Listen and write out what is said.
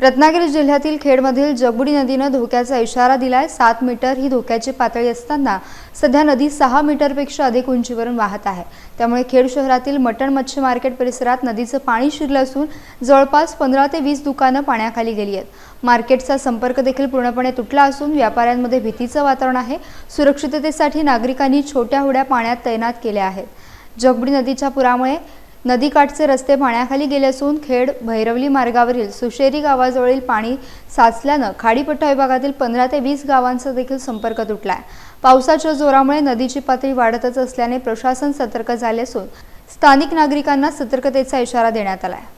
रत्नागिरी जिल्ह्यातील खेडमधील जगबुडी नदीनं धोक्याचा इशारा दिलाय. सात मीटर ही धोक्याची पातळी असताना सध्या नदी सहा मीटरपेक्षा अधिक उंचीवरून वाहत आहे. त्यामुळे खेड शहरातील मटण मच्छी मार्केट परिसरात नदीचं पाणी शिरलं असून जवळपास पंधरा ते वीस दुकानं पाण्याखाली गेली आहेत. मार्केटचा संपर्क देखील पूर्णपणे तुटला असून व्यापाऱ्यांमध्ये भीतीचं वातावरण आहे. सुरक्षिततेसाठी नागरिकांनी छोट्या होड्या पाण्यात तैनात केल्या आहेत. जगबुडी नदीच्या पुरामुळे नदीकाठचे रस्ते पाण्याखाली गेले असून खेड भैरवली मार्गावरील सुशेरी गावाजवळील पाणी साचल्यानं खाडीपट्टा विभागातील पंधरा ते वीस गावांचा देखील संपर्क तुटला आहे पावसाच्या जोरामुळे नदीची पातळी वाढतच असल्याने प्रशासन सतर्क झाले असून स्थानिक नागरिकांना सतर्कतेचा इशारा देण्यात आला आहे